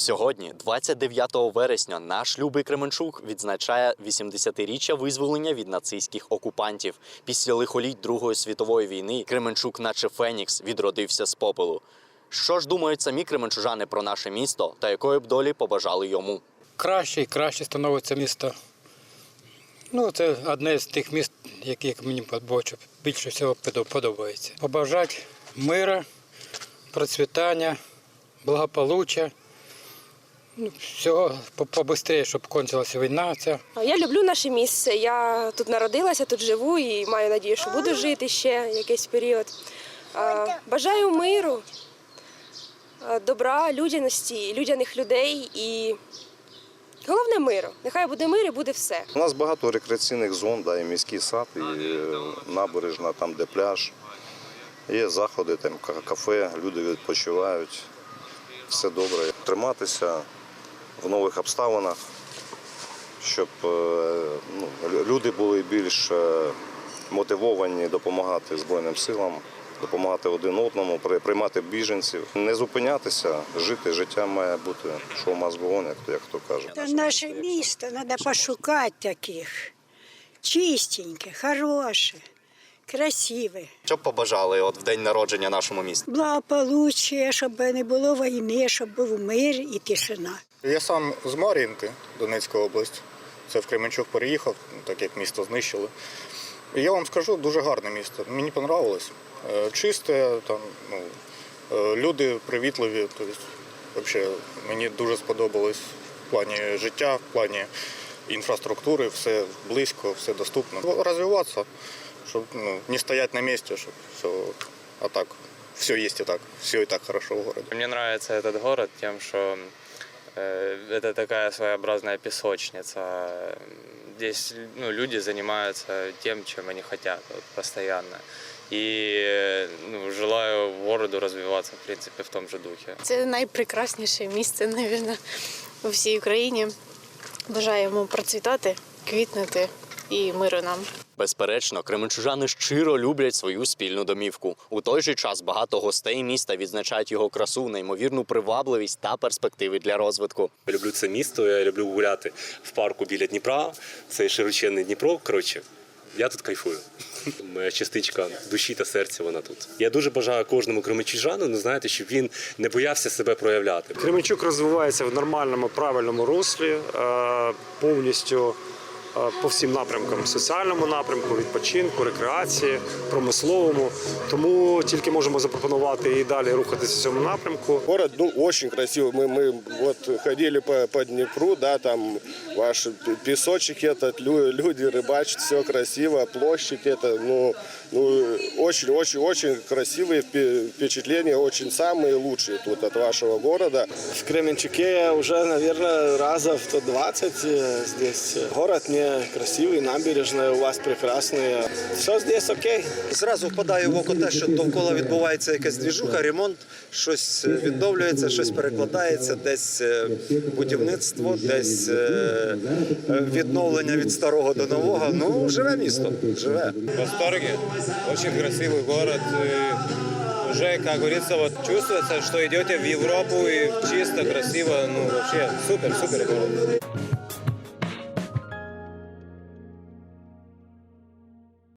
Сьогодні, 29 вересня, наш любий Кременчук відзначає 80-річчя визволення від нацистських окупантів. Після лихоліть Другої світової війни Кременчук, наче Фенікс, відродився з попелу. Що ж думають самі кременчужани про наше місто та якої б долі побажали йому? краще і краще становиться місто. Ну, це одне з тих міст, які мені більше, більше всього подобається. Побажати мира, процвітання, благополуччя. Ну, всього по- щоб кончилася війна. Ця. Я люблю наше місце. Я тут народилася, тут живу і маю надію, що буду жити ще якийсь період. Бажаю миру, добра, людяності, людяних людей і головне миру. Нехай буде мир і буде все. У нас багато рекреаційних зон, да, і міський сад, і е, набережна, там, де пляж. Є заходи, там кафе, люди відпочивають. Все добре. Триматися в нових обставинах, щоб е, ну, люди були більш е, мотивовані допомагати Збройним силам, допомагати один одному, при- приймати біженців, не зупинятися, жити. Життя має бути шоу маз як, як хто каже. Та наше місто треба пошукати таких. Чистеньке, хороше, красиве. Що б побажали от в день народження нашому місту? Благополуччя, щоб не було війни, щоб був мир і тишина. Я сам з Мар'їнки, Донецька область. Це в Кременчук переїхав, так як місто знищили. І я вам скажу, дуже гарне місто. Мені понравилось. Е, Чисте, там, ну, е, люди привітливі. Тобто, взагалі, мені дуже сподобалось в плані життя, в плані інфраструктури, все близько, все доступно. Ну, Розвиватися, щоб ну, не стояти на місці, щоб все, а так, все є і так, все і так хорошо в городе. Мне нравится этот город что э, это такая своеобразная песочница. Здесь ну, люди занимаются тем, чем они хотят вот, постоянно. Э, ну, желаю городу развиваться, в принципе, в том же духе. Це найпрекрасніше місце, мабуть, у всій Україні. Бажаємо процвітати, квітнути і миру нам. Безперечно, кременчужани щиро люблять свою спільну домівку. У той же час багато гостей міста відзначають його красу, неймовірну привабливість та перспективи для розвитку. Я люблю це місто, я люблю гуляти в парку біля Дніпра. Це широченний Дніпро. Коротше, я тут кайфую. Моя частичка душі та серця вона тут. Я дуже бажаю кожному кременчужану, ну знаєте, щоб він не боявся себе проявляти. Кременчук розвивається в нормальному, правильному руслі, е, повністю по всім напрямкам: соціальному напрямку, відпочинку, рекреації, промисловому. Тому тільки можемо запропонувати і далі рухатися в цьому напрямку. Город, ну, очень красивый. Мы, мы вот ходили по, по Днепру, да, там ваш пи- песочек этот, лю- люди рыбачат, все красиво, площадь это, ну, ну, очень-очень-очень красивые впе- впечатления, очень самые лучшие тут от вашего города. В Кременчуке уже, наверное, раза в 120 э, здесь. Город не красивый, набережная у вас прекрасная. Все здесь окей. Зразу впадає в око те, що довкола відбувається якась двіжуха, ремонт, щось відновлюється, щось перекладається, десь е, будівництво, десь е, е, відновлення від старого до нового. Ну, живе місто, живе. В восторге. Очень красивый город. Уже, как говорится, вот чувствуется, что идете в Европу и чисто, красиво. Ну, вообще супер, супер город.